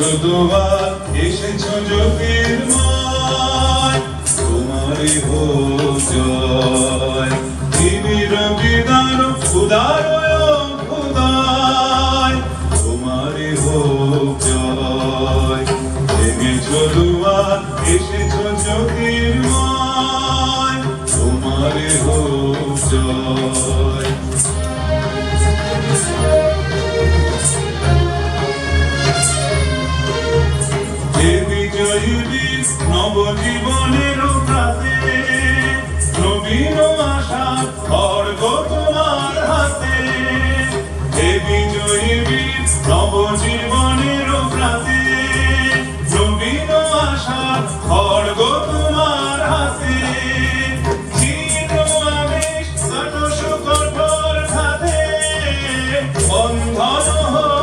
দুবার এসেছ জ্যোতির্ময় তোমারই হোক জয় পৃথিবীর বিদার উদার খুদায় তোমারই হোক জয় জেগেছ দুবার এসেছ জ্যোতির্ময় তোমারই হোক জয় নবীন আশা খড়গ তোমার হাতে। হে বিজয়ী বীর, নবজীবনের প্রাতে নবীন আশা খড়গ তোমার হাতে। বন্ধন হোক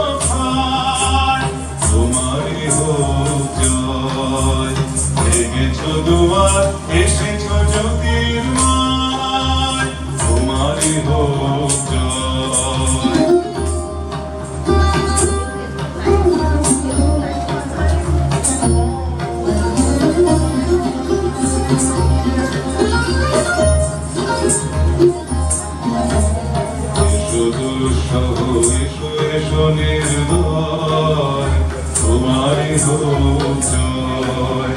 এসো দুঃসহ এসো এসো নির্ভয় তোমারই হোক জয়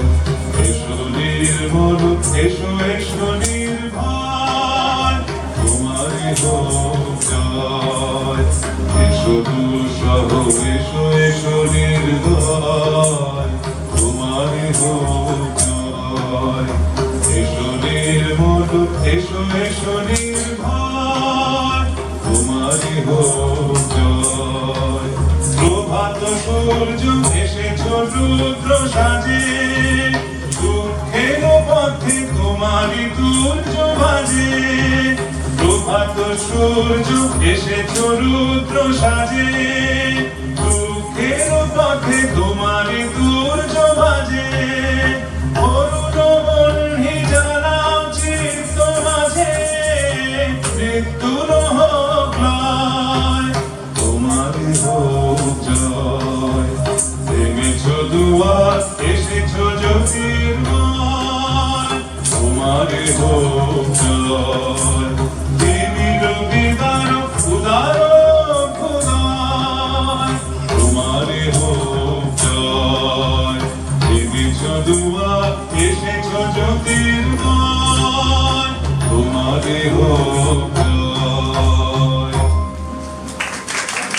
এসো নির্মল এসো এসো নির্ভয় তোমারই হোক জয় এসো এসো নির্ভয় হোক জয়। সূর্য এসেছ রুদ্র সাজে। দুঃখের পথে তোমারই দুর্য বাজে। প্রভাত সূর্য এসেছ রুদ্র সাজে। হোক জয়। ভেঙেছ দুয়ার এসেছ জ্যোতির্ময় তোমারই হোক জয়। দুয়ার এসেছ জ্যোতির্ময় তোমারই হোক